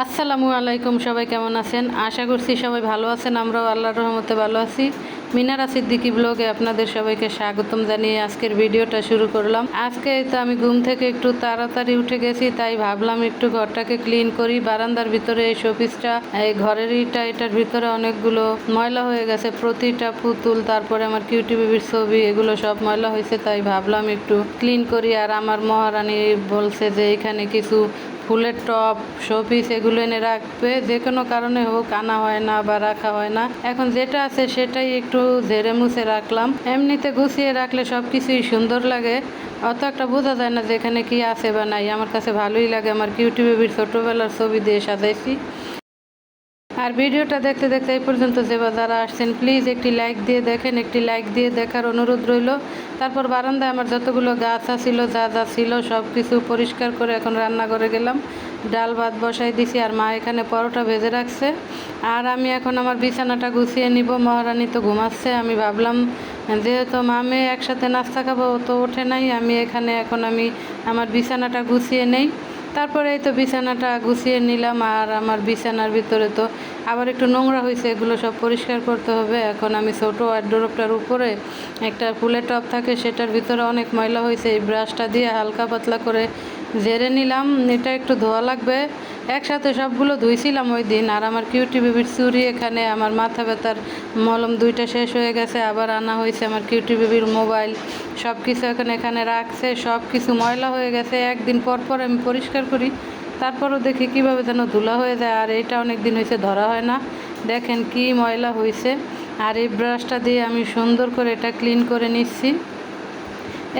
আসসালামু আলাইকুম, সবাই কেমন আছেন? আশা করছি সবাই ভালো আছেন, আমরাও আল্লাহর রহমতে ভালো আছি। মিনারা সিদ্দিকি ব্লগে আপনাদের সবাইকে স্বাগতম জানিয়ে আজকের ভিডিওটা শুরু করলাম। আজকে তো আমি ঘুম থেকে একটু তাড়াতাড়ি উঠে গেছি, তাই ভাবলাম একটু ঘরটাকে ক্লিন করি। বারান্দার ভিতরে এই শোপিসটা, এই ঘরের ইটা এটার ভিতরে অনেকগুলো ময়লা হয়ে গেছে, প্রতিটা পুতুল, তারপরে আমার কিউটি বেবির ছবি, এগুলো সব ময়লা হয়েছে, তাই ভাবলাম একটু ক্লিন করি। আর আমার মহারানী বলছে যে এখানে কিছু ফুলের টপ শোপিস এগুলো এনে রাখবে। যে কোনো কারণে হোক, আনা হয় না বা রাখা হয় না। এখন যেটা আছে সেটাই একটু ঝেড়ে মুছে রাখলাম। এমনিতে গুছিয়ে রাখলে সব কিছুই সুন্দর লাগে। অত একটা বোঝা যায় না যে এখানে কি আছে বা নাই। আমার কাছে ভালোই লাগে। আমার কিউটিউবের ছোটোবেলার ছবি দিয়ে সাজাইছি। আর ভিডিওটা দেখতে দেখতে এই পর্যন্ত যে যারা আসছেন প্লিজ একটি লাইক দিয়ে দেখেন, একটি লাইক দিয়ে দেখার অনুরোধ রইল। তারপর বারান্দায় আমার যতগুলো গাছ ছিল যা যা ছিল সব কিছু পরিষ্কার করে এখন রান্না করে গেলাম। ডাল ভাত বসাই দিছি আর মা এখানে পরোটা ভেজে রাখছে। আর আমি এখন আমার বিছানাটা গুছিয়ে নিব, মহারানী তো ঘুমাচ্ছে। আমি ভাবলাম, যেহেতু মামে একসাথে নাস্তা খাব তো ওঠে নাই। আমি এখানে এখন আমি আমার বিছানাটা গুছিয়ে নেই। তারপরে এই তো বিছানাটা গুছিয়ে নিলাম আর আমার বিছানার ভিতরে তো আবার একটু নোংরা হয়েছে, এগুলো সব পরিষ্কার করতে হবে। এখন আমি ছোটো ডোরপটার উপরে একটা ফুলের টপ থাকে, সেটার ভিতরে অনেক ময়লা হয়েছে। এই ব্রাশটা দিয়ে হালকা পাতলা করে জেরে নিলাম। এটা একটু ধোয়া লাগবে। একসাথে সবগুলো ধুইছিলাম ওই দিন, আর আমার কিউটি বেবির চুরি, এখানে আমার মাথা ব্যথার মলম দুইটা শেষ হয়ে গেছে, আবার আনা হয়েছে আমার কিউটি বেবির মোবাইল সব কিছু এখন এখানে রাখছে সব কিছু ময়লা হয়ে গেছে, একদিন পর পর আমি পরিষ্কার করি, তারপরও দেখি কীভাবে যেন ধুলা হয়ে যায়, আর এটা অনেক দিন হয়েছে, ধরা হয় না, দেখেন কি ময়লা হয়েছে, আর এই ব্রাশটা দিয়ে আমি সুন্দর করে এটা ক্লিন করে নিচ্ছি।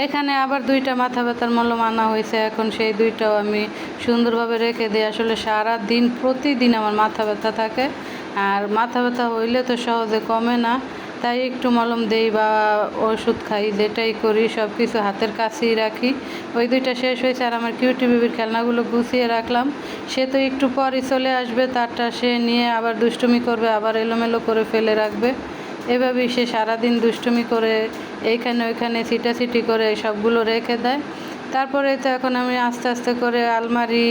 এখানে আবার দুইটা মাথা ব্যথার মলম আনা হয়েছে। এখন সেই দুইটাও আমি সুন্দরভাবে রেখে দিই। আসলে সারা দিন প্রতিদিন আমার মাথা ব্যথা থাকে। আর মাথা ব্যথা হইলে তো সহজে কমে না। তাই একটু মলম দেই বা ওষুধ খাই, যেটাই করি সব কিছু হাতের কাছেই রাখি। ওই দুইটা শেষ হয়েছে আর আমার কিউটি বেবির খেলনাগুলো গুছিয়ে রাখলাম। সে তো একটু পরই চলে আসবে, তারটা সে নিয়ে আবার দুষ্টুমি করবে, আবার এলোমেলো করে ফেলে রাখবে। এভাবেই সে সারাদিন দুষ্টুমি করে এইখানে ওইখানে ছিটাছিটি করে সবগুলো রেখে দেয়। তারপরে তো এখন আমি আস্তে আস্তে করে আলমারি,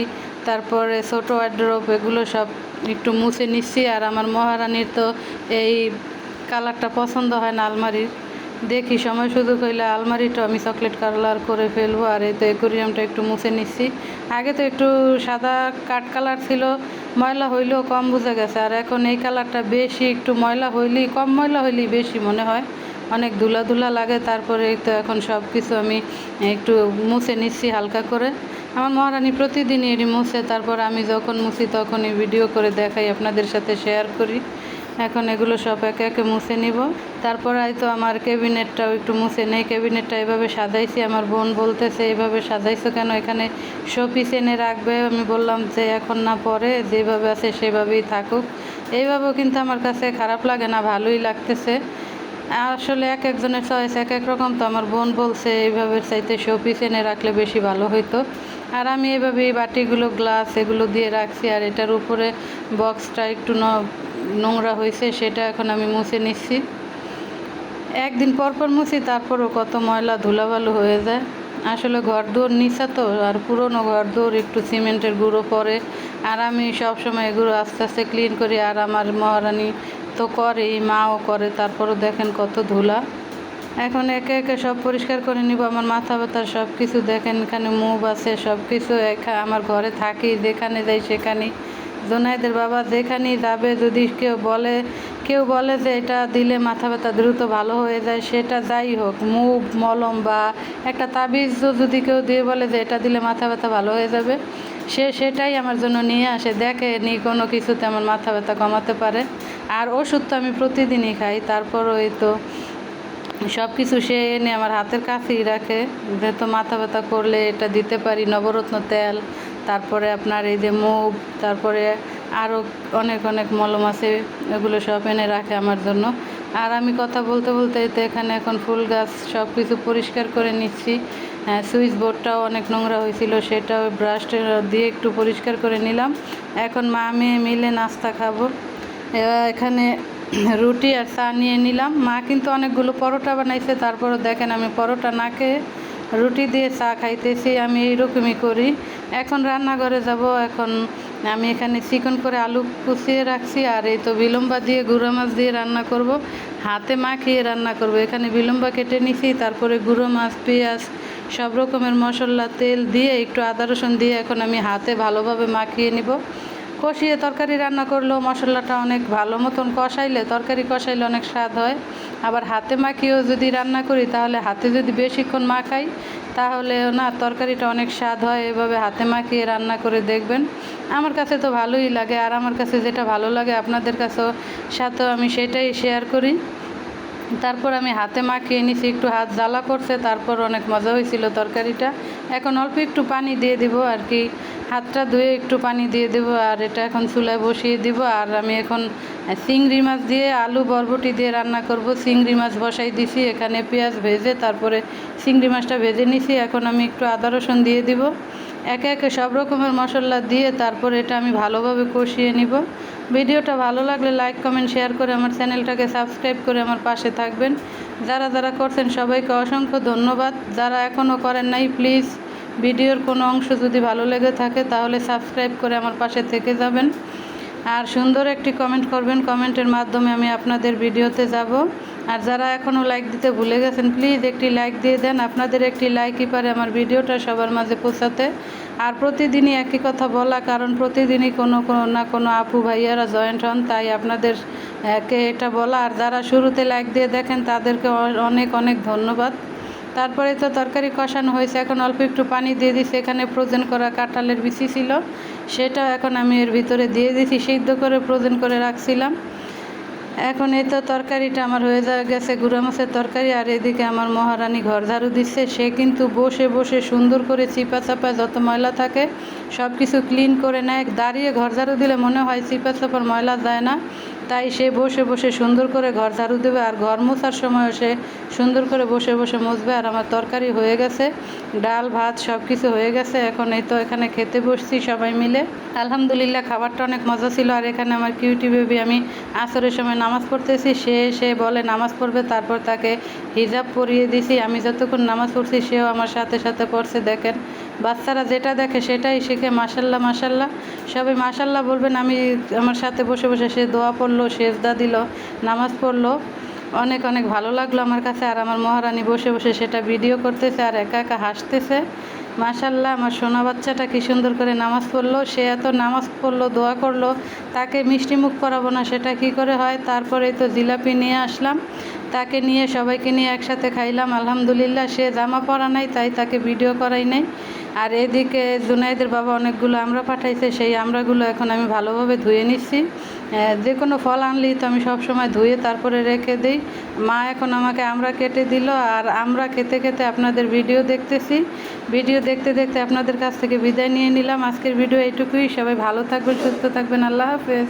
তারপরে ছোটো ওয়ার্ড্রোপ এগুলো সব একটু মুছে নিচ্ছি। আর আমার মহারানীর তো এই কালারটা পছন্দ হয় না আলমারির। দেখি সময় সুযোগ হইলে আলমারিটা আমি চকলেট কালার করে ফেলব আর এই তো অ্যাকোরিয়ামটা একটু মুছে নিচ্ছি। আগে তো একটু সাদা কাঠ কালার ছিল, ময়লা হইলেও কম বোঝা গেছে। আর এখন এই কালারটা বেশি, একটু ময়লা হইলেই, কম ময়লা হইলেই বেশি মনে হয়। অনেক ধুলা ধুলা লাগে, তারপরে তো এখন সব কিছু আমি একটু মুছে নিচ্ছি হালকা করে। আমার মহারানী প্রতিদিনই এটি মুছে, তারপর আমি যখন মুছি তখনই ভিডিও করে দেখাই, আপনাদের সাথে শেয়ার করি। এখন এগুলো সব একে একে মুছে নিব। তারপর হয়তো আমার ক্যাবিনেটটাও একটু মুছে নেই। ক্যাবিনেটটা এভাবে সাজাইছি, আমার বোন বলতেছে এইভাবে সাজাইছো কেন? এখানে শোপিস এনে রাখবে। আমি বললাম যে, এখন না পরে, যেভাবে আছে সেভাবেই থাকুক। এইভাবেও কিন্তু আমার কাছে খারাপ লাগে না, ভালোই লাগতেছে। আসলে এক একজনের চয়েস এক এক রকম তো। আমার বোন বলছে, এইভাবে চাইতে শোপিস এনে রাখলে বেশি ভালো হইতো। আর আমি এভাবে এই বাটিগুলো গ্লাস এগুলো দিয়ে রাখছি, আর এটার উপরে বক্সটা একটু নোংরা হয়েছে সেটা এখন আমি মুছে নিচ্ছি। একদিন পর পর মুছি, তারপরও কত ময়লা ধুলাবালু হয়ে যায়। আসলে ঘর দৌড় নিচা তো, আর পুরনো ঘর দৌড় একটু সিমেন্টের গুঁড়ো পরে। আর আমি সবসময় এগুলো আস্তে আস্তে ক্লিন করি, আর আমার মহারানী তো করেই মাও করে, তারপরও দেখেন কত ধুলা। এখন একে একে সব পরিষ্কার করে নিব, আমার মাথা ব্যথা সব কিছু দেখেন এখানে মুভ আছে সব কিছু এখা আমার ঘরে থাকি, যেখানে যাই সেখানেই জোনাইদের বাবা যেখানেই যাবে, যদি কেউ বলে কেউ বলে যে এটা দিলে মাথা ব্যথা দ্রুত ভালো হয়ে যায়, সেটা যাই হোক, মুভ, মলম বা একটা তাবিজ যদি কেউ দিয়ে বলে যে এটা দিলে মাথা ব্যথা ভালো হয়ে যাবে, সে সেটাই আমার জন্য নিয়ে আসে। দেখে নি কোনো কিছুতে আমার মাথা ব্যথা কমাতে পারে। আর ওষুধ তো আমি প্রতিদিনই খাই, তারপর ওই তো সব কিছু সে এনে আমার হাতের কাছেই রাখে। যেহেতু মাথা ব্যথা করলে এটা দিতে পারি, নবরত্ন তেল, তারপরে আপনার এই যে মুভ তারপরে আরও অনেক অনেক মলম আছে, এগুলো সব এনে রাখে আমার জন্য। আর আমি কথা বলতে বলতে তো এখানে এখন ফুল গাছ সব কিছু পরিষ্কার করে নিচ্ছি। হ্যাঁ সুইচ বোর্ডটাও অনেক নোংরা হয়েছিল, সেটাও ব্রাশ দিয়ে একটু পরিষ্কার করে নিলাম। এখন মা মেয়ে মিলে নাস্তা খাব। এখানে রুটি আর চা নিয়ে নিলাম। মা কিন্তু অনেকগুলো পরোটা বানাইছে, তারপরও দেখেন আমি পরোটা না খেয়ে রুটি দিয়ে চা খাইতেছি, আমি এইরকমই করি। এখন রান্নাঘরে যাব, এখন আমি এখানে চিকন করে আলু কুচিয়ে রাখছি, আর এই তো বিলম্বা দিয়ে গুঁড়ো মাছ দিয়ে রান্না করব। হাতে মাখিয়ে রান্না করব। এখানে বিলম্বা কেটে নিছি, তারপরে গুঁড়ো মাছ, পেঁয়াজ, সব রকমের মশলা, তেল দিয়ে একটু আদা রসুন দিয়ে এখন আমি হাতে ভালোভাবে মাখিয়ে নিব। কষিয়ে তরকারি রান্না করলেও মশলাটা অনেক ভালো মতন কষাইলে তরকারি কষাইলে অনেক স্বাদ হয়। আবার হাতে মাখিয়েও যদি রান্না করি, তাহলে হাতে যদি বেশিক্ষণ মাখাই, তাহলে না তরকারিটা অনেক স্বাদ হয়। এভাবে হাতে মাখিয়ে রান্না করে দেখবেন। আমার কাছে তো ভালোই লাগে আর আমার কাছে যেটা ভালো লাগে আপনাদের কাছেও সাথেও আমি সেটাই শেয়ার করি। তারপর আমি হাতে মাখিয়ে নিছি, একটু হাত জ্বালা করছে, তারপর অনেক মজা হয়েছিল তরকারিটা। এখন অল্প একটু পানি দিয়ে দিব আর কি। হাতটা ধুয়ে একটু পানি দিয়ে দেব আর এটা এখন চুলায় বসিয়ে দিব। আর আমি এখন চিংড়ি মাছ দিয়ে আলু, বরবটি দিয়ে রান্না করব। চিংড়ি মাছ বসাই দিছি, এখানে পেঁয়াজ ভেজে তারপরে চিংড়ি মাছটা ভেজে নিছি। এখন আমি একটু আদা রসুন দিয়ে দিব। একে একে সব রকমের মশলা দিয়ে তারপর এটা আমি ভালোভাবে কষিয়ে নিব। ভিডিওটা ভালো লাগলে লাইক, কমেন্ট, শেয়ার করে আমার চ্যানেলটাকে সাবস্ক্রাইব করে আমার পাশে থাকবেন। যারা যারা করছেন সবাইকে অসংখ্য ধন্যবাদ। যারা এখনও করেন নাই, প্লিজ ভিডিওর কোনো অংশ যদি ভালো লেগে থাকে, তাহলে সাবস্ক্রাইব করে আমার পাশে থেকে যাবেন। আর সুন্দর একটি কমেন্ট করবেন। কমেন্টের মাধ্যমে আমি আপনাদের ভিডিওতে যাব। আর যারা এখনও লাইক দিতে ভুলে গেছেন, প্লিজ একটি লাইক দিয়ে দেন। আপনাদের একটি লাইকই পারে আমার ভিডিওটা সবার মাঝে পৌঁছাতে। আর প্রতিদিনই একই কথা বলা, কারণ প্রতিদিনই কোনো কোনো না কোনো আপু ভাইয়ারা জয়েন্ট হন, তাই আপনাদের কে এটা বলা। আর যারা শুরুতে লাইক দিয়ে দেখেন, তাদেরকে অনেক অনেক ধন্যবাদ। তারপরে তো তরকারি কষানো হয়েছে, এখন অল্প একটু পানি দিয়ে দিছি এখানে ফ্রোজেন করা কাঁঠালের বিচি ছিল, সেটাও এখন আমি এর ভিতরে দিয়ে দিছি সিদ্ধ করে ফ্রোজেন করে রাখছিলাম। এখন এই তো তরকারিটা আমার হয়ে যা, গেছে গুঁড়া মাছের তরকারি, আর এদিকে আমার মহারানী ঘর ঝাড়ু দিচ্ছে। সে কিন্তু বসে বসে সুন্দর করে চিপা চাপা যত ময়লা থাকে সব কিছু ক্লিন করে নেয়। দাঁড়িয়ে ঘর ঝাড়ু দিলে মনে হয় চিপা চাপার ময়লা যায় না। তাই সে বসে বসে সুন্দর করে ঘর ঝাড়ু দেবে আর ঘর মোছার সময় সে সুন্দর করে বসে বসে মুছবে। আর আমার তরকারি হয়ে গেছে, ডাল, ভাত সব কিছু হয়ে গেছে। এখন এই তো এখানে খেতে বসছি সবাই মিলে। আলহামদুলিল্লাহ খাবারটা অনেক মজা ছিল। আর এখানে আমার কিউটি বেবি, আমি আসরের সময় নামাজ পড়তেছি। সে সে বলে নামাজ পড়বে, তারপর তাকে হিজাব পরিয়ে দিছি। আমি যতক্ষণ নামাজ পড়ছি, সেও আমার সাথে সাথে পড়ছে, দেখেন। বাচ্চারা যেটা দেখে সেটাই শিখে মাসাল্লাহ মাসাল্লাহ সবাই মাসাল্লাহ বলবেন, আমি আমার সাথে বসে বসে সে দোয়া পড়ল, সেজদা দিল, নামাজ পড়ল। অনেক অনেক ভালো লাগল আমার কাছে, আর আমার মহারানী বসে বসে সেটা ভিডিও করতেছে আর একা একা হাসতেছে। মাশাল্লাহ, আমার সোনা বাচ্চাটা কী সুন্দর করে নামাজ পড়ল, সে এত নামাজ পড়ল, দোয়া করল, তাকে মিষ্টি মুখ করাবো না, সেটা কি করে হয়? তারপরে তো জিলাপি নিয়ে আসলাম, তাকে নিয়ে সবাইকে নিয়ে একসাথে খাইলাম, আলহামদুলিল্লাহ, সে জামা পরা নাই, তাই তাকে ভিডিও করাই নাই। আর এদিকে জুনাইদের বাবা অনেকগুলো আমরা পাঠাইছে, সেই আমরাগুলো এখন আমি ভালোভাবে ধুয়ে নিচ্ছি। যে কোনো ফল আনলেই তো আমি সব সময় ধুয়ে তারপরে রেখে দিই। মা এখন আমাকে আমরা কেটে দিল, আর আমরা খেতে খেতে আপনাদের ভিডিও দেখতেছি। ভিডিও দেখতে দেখতে আপনাদের কাছ থেকে বিদায় নিয়ে নিলাম। আজকের ভিডিও এইটুকুই। সবাই ভালো থাকবেন, সুস্থ থাকবেন। আল্লাহ হাফেজ।